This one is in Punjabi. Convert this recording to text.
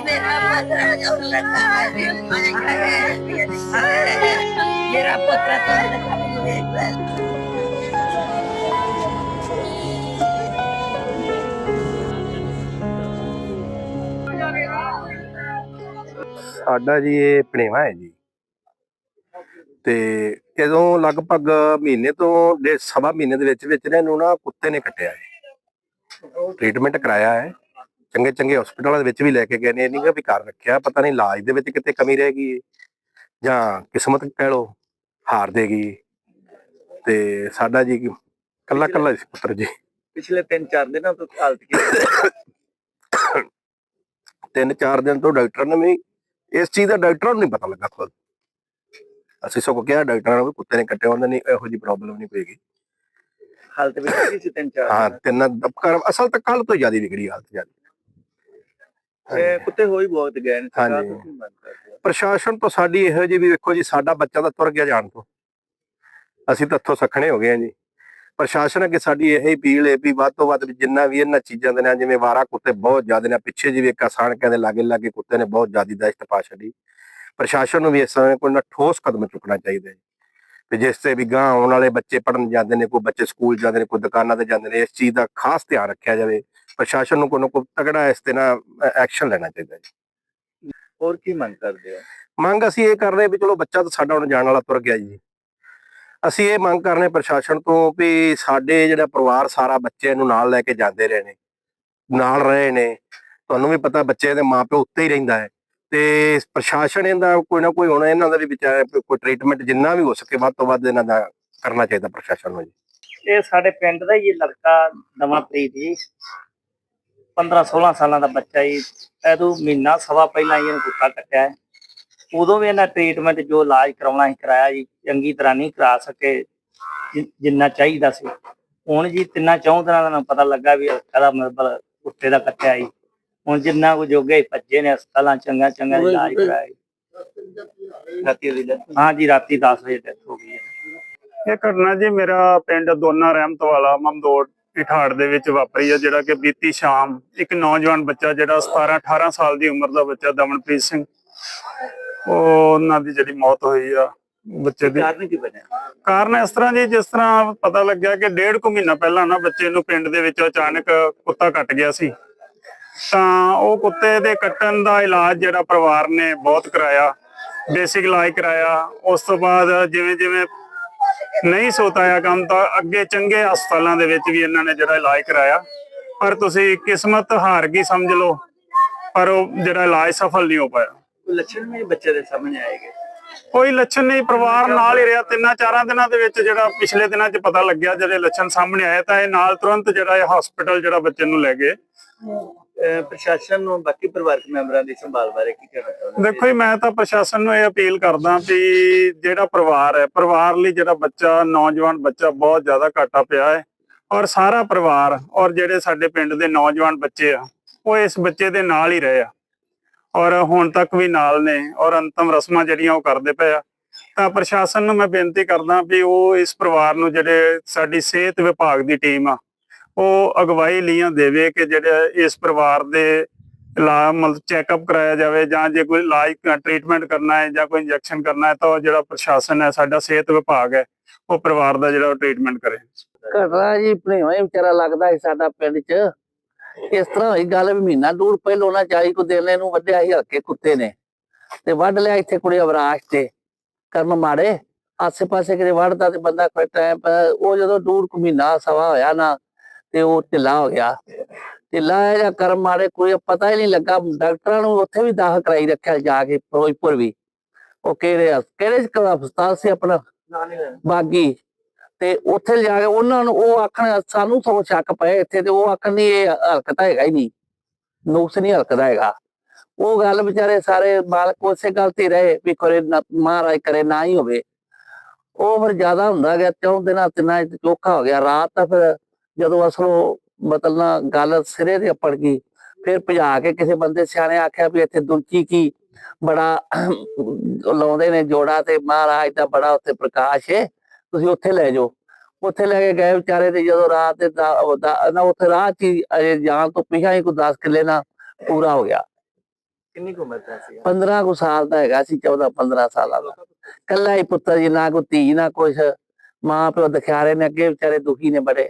ਮੇਰਾ ਪੁੱਤਰ ਜੋ ਲੱਗਾ ਹੈ ਮੇਰਾ ਪੁੱਤਰ ਤਾਂ ਲੱਗਾ ਵੇਖ ਸਾਡਾ ਜੀ ਇਹ ਪਣੇਵਾ ਹੈ ਜੀ। ਤੇ ਇਦੋਂ ਲਗਭਗ ਮਹੀਨੇ ਤੋਂ ਦੇ ਸਵਾ ਮਹੀਨੇ ਦੇ ਵਿੱਚ ਵਿੱਚ ਇਹਨਾਂ ਨੂੰ ਨਾ ਕੁੱਤੇ ਨੇ ਕੱਟਿਆ ਹੈ। ਟ੍ਰੀਟਮੈਂਟ ਕਰਾਇਆ ਹੈ। ਚੰਗੇ ਚੰਗੇ ਹਸਪਤਾਲਾਂ ਦੇ ਵਿੱਚ ਵੀ ਲੈ ਕੇ ਗਏ ਨੇ ਇਹ ਨਹੀਂ ਕਿ ਵੀ ਘਰ ਰੱਖਿਆ ਪਤਾ ਨਹੀਂ ਇਲਾਜ ਦੇ ਵਿੱਚ ਕਿਤੇ ਕਮੀ ਰਹਿ ਗਈ ਜਾਂ ਕਿਸਮਤ ਕਹਿ ਲੋ ਹਾਰ ਦੇਗੀ ਤੇ ਸਾਡਾ ਜੀ ਕੱਲਾ ਕੱਲਾ ਸੀ ਪੁੱਤਰ ਜੀ। ਪਿਛਲੇ 3-4 ਦਿਨਾਂ ਤੋਂ ਹਾਲਤ ਕੀ ਤਿੰਨ ਚਾਰ ਦਿਨ ਤੋਂ ਡਾਕਟਰ ਨੇ ਵੀ ਇਸ ਚੀਜ਼ ਦਾ ਡਾਕਟਰਾਂ ਨੂੰ ਨਹੀਂ ਪਤਾ ਲੱਗਾ ਖੁਦ। ਅਸੀਂ ਸਗੋਂ ਕਿਹਾ ਡਾਕਟਰਾਂ ਨੂੰ ਕੁੱਤੇ ਨੇ ਕੱਟਿਆ ਉਹਨਾਂ ਨੇ ਇਹੋ ਜੀ ਪ੍ਰੋਬਲਮ ਨਹੀਂ ਪਏਗੀ ਹਾਲਤ ਵਿੱਚ ਸੀ 3-4 ਹਾਂ ਤਿੰਨ ਦਬਕਰ ਅਸਲ ਤਾਂ ਕੱਲ ਤੋਂ ਜ਼ਿਆਦਾ ਵਿਗੜੀ ਹਾਲਤ ਜ਼ਿਆਦਾ। ਇਹ ਕੁੱਤੇ ਹੋਈ ਬਹੁਤ ਗਏ ਨੇ ਸਰਕਾਰ ਹਾਂਜੀ। ਤੋਂ ਹੋ? ਪ੍ਰਸ਼ਾਸਨ ਤੋਂ ਸਾਡੀ ਇਹੋ ਜੀ ਵੀ ਵੇਖੋ ਜੀ ਸਾਡਾ ਬੱਚਾ ਤਾਂ ਤੁਰ ਗਿਆ ਜਾਣ ਤੋਂ। ਅਸੀਂ ਤਾਂ ਇੱਥੋਂ ਸਖਣੇ ਹੋ ਗਏ ਹਾਂ ਜੀ। ਪ੍ਰਸ਼ਾਸਨ ਅੱਗੇ ਸਾਡੀ ਇਹ ਅਪੀਲ ਹੈ ਵੀ ਵੱਧ ਤੋਂ ਵੱਧ ਵੀ ਜਿੰਨਾ ਵੀ ਇਹਨਾਂ ਚੀਜ਼ਾਂ ਦੇ ਨਾਲ ਜਿਵੇਂ ਵਾਰਾ ਕੁੱਤੇ ਬਹੁਤ ਜ਼ਿਆਦਾ ਨੇ ਪਿੱਛੇ ਜੀ ਵੀ ਇੱਕ ਆਸਾਨ ਕਹਿੰਦੇ ਲਾਗੇ ਲਾਗੇ ਕੁੱਤੇ ਨੇ ਬਹੁਤ ਜ਼ਿਆਦਾ ਦਹਿਸ਼ਤ ਪਾ ਛੱਡੀ। ਪ੍ਰਸ਼ਾਸਨ ਨੂੰ ਵੀ ਇਸ ਸਮੇਂ ਕੋਈ ਨਾ ਠੋਸ ਕਦਮ ਚੁੱਕਣਾ ਚਾਹੀਦਾ ਹੈ ਤੇ ਜਿਸ ਤੇ ਵੀ ਗਾਂ ਆਉਣ ਵਾਲੇ ਬੱਚੇ ਪੜਨ ਜਾਂਦੇ ਨੇ ਕੋਈ ਬੱਚੇ ਸਕੂਲ ਜਾਂਦੇ ਨੇ ਕੋਈ ਦੁਕਾਨਾਂ ਤੇ ਜਾਂਦੇ ਨੇ ਇਸ ਚੀਜ਼ ਦਾ ਖਾਸ ਧਿਆਨ ਰੱਖਿਆ ਜਾਵੇ। ਪ੍ਰਸ਼ਾਸਨ ਨੂੰ ਕੋਈ ਨਾ ਕੋਈ ਤਗੜਾ ਇਸ ਤੇ ਨਾ ਐਕਸ਼ਨ ਲੈਣਾ ਚਾਹੀਦਾ ਹੈ ਹੋਰ ਕੀ ਮੰਗ ਕਰਦੇ ਹੋ? ਮੰਗ ਅਸੀਂ ਇਹ ਕਰ ਰਹੇ ਵੀ ਚਲੋ ਬੱਚਾ ਤਾਂ ਸਾਡਾ ਹੁਣ ਜਾਣ ਵਾਲਾ ਤੁਰ ਗਿਆ ਜੀ। ਅਸੀਂ ਇਹ ਮੰਗ ਕਰਨੇ ਪ੍ਰਸ਼ਾਸਨ ਤੋਂ ਵੀ ਸਾਡੇ ਜਿਹੜਾ ਪਰਿਵਾਰ ਸਾਰਾ ਬੱਚੇ ਨੂੰ ਨਾਲ ਲੈ ਕੇ ਜਾਂਦੇ ਰਹੇ ਨੇ ਨਾਲ ਰਹੇ ਨੇ। ਤੁਹਾਨੂੰ ਵੀ ਪਤਾ ਬੱਚੇ ਦੇ ਮਾਪਿਓ ਉੱਤੇ ਹੀ ਰਹਿੰਦਾ ਹੈ। ਤੇ ਪ੍ਰਸ਼ਾਸਨ ਇਹਦਾ ਕੋਈ ਨਾ ਕੋਈ ਹੁਣ ਇਹਨਾਂ ਦਾ ਵੀ ਵਿਚਾਰ ਕੋਈ ਟ੍ਰੀਟਮੈਂਟ ਜਿੰਨਾ ਵੀ ਹੋ ਸਕੇ ਵੱਧ ਤੋਂ ਵੱਧ ਇਹਨਾਂ ਦਾ ਕਰਨਾ ਚਾਹੀਦਾ ਪ੍ਰਸ਼ਾਸਨ ਨੂੰ ਜੀ। ਇਹ ਸਾਡੇ ਪਿੰਡ ਦਾ ਹੀ ਲੜਕਾ ਨਵਾਂਪ੍ਰੀਤ ਜੀ। 15 16 ਸਾਲਾਂ ਦਾ ਬੱਚਾ ਜੀ ਇਹਦੋਂ ਮਹੀਨਾ ਸਵਾ ਪਹਿਲਾਂ ਹੀ ਇਹਨੂੰ ਕੁੱਤਾ ਕੱਟਿਆ ਹੈ। ਉਦੋਂ ਵੀ ਇਹਨਾਂ ਟ੍ਰੀਟਮੈਂਟ ਜੋ ਇਲਾਜ ਕਰਾਉਣਾ ਸੀ ਕਰਾਇਆ ਜੀ ਚੰਗੀ ਤਰ੍ਹਾਂ ਨਹੀਂ ਕਰਾ ਸਕੇ ਜਿ- ਜਿੰਨਾ ਚਾਹੀਦਾ ਸੀ। ਹੁਣ ਜੀ ਤਿੰਨਾਂ ਚੌਂ ਦਿਨਾਂ ਦਾ ਸਾਨੂੰ ਪਤਾ ਲੱਗਾ ਵੀ ਇਹਦਾ ਮਤਲਬ ਕੁੱਤੇ ਦਾ ਕੱਟਿਆ ਜੀ। ਹੁਣ ਜਿੰਨਾ ਕੁ ਜੋਗੇ ਭੱਜੇ ਨੇ ਹਸਪਤਾਲਾਂ ਚੰਗਾ ਚੰਗਾ ਇਲਾਜ ਕਰਾਇਆ ਜੀ। ਰਾਤੀ ਦੀ death ਹਾਂ ਜੀ ਰਾਤੀ 10 ਵਜੇ ਡੈਥ ਹੋ ਗਈ ਹੈ। ਇਹ ਘਟਨਾ ਜੀ ਮੇਰਾ ਪਿੰਡ ਦੋਨਾ ਰਹਿਮਤ ਵਾਲਾ ਮਮਦੋੜ ਇਠਾੜ ਦੇ ਵਿੱਚ ਵਾਪਰੀ ਆ ਜਿਹੜਾ ਕਿ ਬੀਤੀ ਸ਼ਾਮ ਇੱਕ ਨੌਜਵਾਨ ਬੱਚਾ ਜਿਹੜਾ 17 18 ਸਾਲ ਦੀ ਉਮਰ ਦਾ ਬੱਚਾ ਦਮਨਪ੍ਰੀਤ ਸਿੰਘ ਉਹ ਉਹਨਾਂ ਦੀ ਜਿਹੜੀ ਮੌਤ ਹੋਈ ਆ ਬੱਚੇ ਦੀ। ਕਾਰਨ ਕੀ ਬਣਿਆ? ਕਾਰਨ ਇਸ ਤਰ੍ਹਾਂ ਜੀ ਜਿਸ ਤਰ੍ਹਾਂ ਪਤਾ ਲੱਗਿਆ ਕਿ ਡੇਢ ਕੁ ਮਹੀਨਾ ਪਹਿਲਾਂ ਨਾ ਬੱਚੇ ਨੂੰ ਪਿੰਡ ਦੇ ਵਿੱਚ ਅਚਾਨਕ ਕੁੱਤਾ ਕੱਟ ਗਿਆ ਸੀ। ਤਾਂ ਉਹ ਕੁੱਤੇ ਦੇ ਕੱਟਣ ਦਾ ਇਲਾਜ ਜਿਹੜਾ ਪਰਿਵਾਰ ਨੇ ਬਹੁਤ ਕਰਾਇਆ ਬੇਸਿਕ ਇਲਾਜ ਕਰਾਇਆ। ਉਸ ਤੋਂ ਬਾਅਦ ਜਿਵੇਂ ਜਿਵੇਂ ਨਹੀਂ ਸੋਤਾਇਆ ਕੰਮ ਤਾਂ ਅੱਗੇ ਚੰਗੇ ਹਸਪਤਾਲਾਂ ਦੇ ਵਿੱਚ ਵੀ ਇਹਨਾਂ ਨੇ ਜਿਹੜਾ ਇਲਾਜ ਕਰਾਇਆ। ਪਰ ਤੁਸੀਂ ਕਿਸਮਤ ਹਾਰ ਗਈ ਸਮਝ ਲਓ ਪਰ ਉਹ ਜਿਹੜਾ ਇਲਾਜ ਸਫਲ ਨਹੀਂ ਹੋ ਪਾਇਆ। ਕੋਈ ਲੱਛਣ ਵੀ ਬੱਚੇ ਦੇ ਸਾਹਮਣੇ ਆਏਗੇ ਕੋਈ ਲੱਛਣ ਨਹੀਂ ਪਰਿਵਾਰ ਨਾਲ ਹੀ ਰਿਹਾ। ਤਿੰਨਾਂ ਚਾਰਾਂ ਦਿਨਾਂ ਦੇ ਵਿੱਚ ਜਿਹੜਾ ਪਿਛਲੇ ਦਿਨਾਂ 'ਚ ਪਤਾ ਲੱਗਿਆ ਜਿਹੜੇ ਲੱਛਣ ਸਾਹਮਣੇ ਆਏ ਤਾਂ ਇਹ ਨਾਲ ਤੁਰੰਤ ਜਿਹੜਾ ਇਹ ਹਸਪੀਟਲ ਜਿਹੜਾ ਬੱਚੇ ਨੂੰ ਲੈ ਗਏ। ਪ੍ਰਸ਼ਾਸਨ ਨੂੰ ਬਾਕੀ ਪਰਿਵਾਰਕ ਮੈਂਬਰਾਂ ਦੀ ਸੰਭਾਲ ਬਾਰੇ ਕੀ ਕਹਿਣਾ ਚਾਹੁੰਦੇ ਦੇਖੋ ਜੀ, ਮੈਂ ਤਾਂ ਪ੍ਰਸ਼ਾਸਨ ਨੂੰ ਇਹ ਅਪੀਲ ਕਰਦਾ ਵੀ ਜਿਹੜਾ ਪਰਿਵਾਰ ਹੈ, ਪਰਿਵਾਰ ਲਈ ਜਿਹੜਾ ਬੱਚਾ, ਨੌਜਵਾਨ ਬੱਚਾ ਬਹੁਤ ਜ਼ਿਆਦਾ ਘਾਟਾ ਪਿਆ ਹੈ ਔਰ ਸਾਰਾ ਪਰਿਵਾਰ ਔਰ ਜਿਹੜੇ ਸਾਡੇ ਪਿੰਡ ਦੇ ਨੌਜਵਾਨ ਬੱਚੇ ਆ, ਉਹ ਇਸ ਬੱਚੇ ਦੇ ਨਾਲ ਹੀ ਰਹੇ ਆ। ਔਰ ਹੁਣ ਤੱਕ ਵੀ ਨਾਲ ਨੇ ਔਰ ਅੰਤਮ ਰਸਮਾਂ ਜਿਹੜੀਆਂ ਉਹ ਕਰਦੇ ਪਏ ਆ। ਤਾਂ ਪ੍ਰਸ਼ਾਸਨ ਨੂੰ ਮੈਂ ਬੇਨਤੀ ਕਰਦਾ ਵੀ ਉਹ ਇਸ ਪਰਿਵਾਰ ਨੂੰ ਜਿਹੜੇ ਸਾਡੀ ਸਿਹਤ ਵਿਭਾਗ ਦੀ ਟੀਮ ਆ ਉਹ ਅਗਵਾਈ ਲੀਆਂ ਦੇਵੇ ਕਿ ਜਿਹੜੇ ਇਸ ਪਰਿਵਾਰ ਦੇ ਇਲਾਜ ਮਤਲਬ ਚੈੱਕਅਪ ਕਰਾਇਆ ਜਾਵੇ ਜਾਂ ਜੇ ਕੋਈ ਇਲਾਜ ਟ੍ਰੀਟਮੈਂਟ ਕਰਨਾ ਹੈ ਜਾਂ ਕੋਈ ਇੰਜੈਕਸ਼ਨ ਕਰਨਾ ਹੈ ਤਾਂ ਉਹ ਜਿਹੜਾ ਪ੍ਰਸ਼ਾਸਨ ਹੈ, ਸਾਡਾ ਸਿਹਤ ਵਿਭਾਗ ਹੈ, ਉਹ ਪਰਿਵਾਰ ਦਾ ਜਿਹੜਾ ਟ੍ਰੀਟਮੈਂਟ ਕਰੇ। ਘਟਨਾ ਜੀ ਭਣੇਵਾ ਵਿਚਾਰਾ ਲੱਗਦਾ ਸੀ ਸਾਡਾ ਪਿੰਡ 'ਚ। ਇਸ ਤਰ੍ਹਾਂ ਹੋਈ, ਗੱਲ ਵੀ ਮਹੀਨਾ ਦੂਰ ਪਹਿਲੋਂ ਨਾ 40 ਕੁ ਦਿਨ ਇਹਨੂੰ ਵੱਢਿਆ ਸੀ, ਹਲਕੇ ਕੁੱਤੇ ਨੇ। ਤੇ ਵੱਢ ਲਿਆ ਇੱਥੇ ਕੁੜੀ ਅਵਰਾਸ਼ ਤੇ, ਕਰਮ ਮਾੜੇ। ਆਸੇ ਪਾਸੇ ਕਿਤੇ ਵੱਢਦਾ ਤੇ ਬੰਦਾ ਕੋਈ ਟਾਈਮ ਉਹ ਜਦੋਂ ਦੂਰ ਕੁ ਮਹੀਨਾ ਸਵਾ ਹੋਇਆ ਨਾ ਤੇ ਉਹ ਢਿੱਲਾ ਹੋ ਗਿਆ। ਢਿੱਲਾ ਹੈ ਜਾਂ ਕਰਮ ਮਾੜੇ ਕੋਈ ਪਤਾ ਹੀ ਨਹੀਂ ਲੱਗਾ। ਡਾਕਟਰਾਂ ਨੂੰ ਉੱਥੇ ਵੀ ਦਾਖਲ ਕਰਾਈ ਰੱਖਿਆ ਜਾ ਕੇ, ਫਿਰੋਜ਼ਪੁਰ ਵੀ। ਉਹ ਕਿਹੜੇ ਕਿਹੜੇ ਹਸਪਤਾਲ ਸੀ ਆਪਣਾ? ਬਾਗੀ। ਤੇ ਉੱਥੇ ਜਾ ਕੇ ਉਹਨਾਂ ਨੂੰ ਉਹ ਆਖਣ, ਸਾਨੂੰ ਸਗੋਂ ਸ਼ੱਕ ਪਏ ਇੱਥੇ ਤੇ ਉਹ ਆਖਣ ਨਹੀਂ ਇਹ ਹਲਕਤ ਹੈਗਾ ਹੀ ਨਹੀਂ। ਨੁਕਸ ਨਹੀਂ ਹਲਕਦਾ ਹੈਗਾ। ਉਹ ਗੱਲ ਵਿਚਾਰੇ ਸਾਰੇ ਮਾਲਕ ਉਸੇ ਗੱਲ ਤੇ ਰਹੇ ਵੀ ਕਰੇ ਨਾ- ਮਹਾਰਾਜ ਕਰੇ ਨਾ ਹੀ ਹੋਵੇ। ਉਹ ਫਿਰ ਜ਼ਿਆਦਾ ਹੁੰਦਾ ਗਿਆ, ਚੌਂ ਦਿਨਾਂ ਤਿੰਨਾਂ ਚੋਖਾ ਹੋ ਗਿਆ। ਰਾਤ ਤਾਂ ਫਿਰ ਜਦੋਂ ਅਸਲੋਂ ਮਤਲਬ ਗੱਲ ਸਿਰੇ ਤੇ ਅਪੜ ਗਈ ਫਿਰ ਭਜਾ ਕੇ ਕਿਸੇ ਬੰਦੇ ਸਿਆਣੇ ਆਖਿਆ ਵੀ ਇੱਥੇ ਦੁਲਚੀ ਕੀ? ਬੜਾ ਲਾਉਂਦੇ ਨੇ ਜੋੜਾ ਤੇ ਮਹਾਰਾਜ ਦਾ ਬੜਾ ਉੱਥੇ ਪ੍ਰਕਾਸ਼ ਹੈ ਤੁਸੀਂ ਉੱਥੇ ਲੈ ਜਾਓ। ਉੱਥੇ ਲੈ ਕੇ ਗਏ ਵਿਚਾਰੇ ਤੇ ਜਦੋਂ ਰਾਤ ਦੇ ਨਾ ਉੱਥੇ ਰਾਹ ਚ ਅਜੇ ਜਾਣ ਤੋਂ ਪਿਛਾ ਹੀ ਕੋਈ 10 ਕਿੱਲੇ ਨਾ ਪੂਰਾ ਹੋ ਗਿਆ। ਕਿੰਨੀ ਕੁ ਉਮਰ ਦਾ ਸੀ 15 ਕੁ ਸਾਲ ਦਾ ਹੈਗਾ ਸੀ 14 15 ਸਾਲਾਂ ਦਾ। ਕੱਲਾ ਹੀ ਪੁੱਤਰ ਜੀ ਨਾ ਕੋਈ ਧੀ ਨਾ ਕੁਛ ਮਾਂ ਪਿਓ ਦਿਖਿਆਰੇ ਨੇ ਅੱਗੇ ਵਿਚਾਰੇ ਦੁਖੀ ਨੇ ਬੜੇ।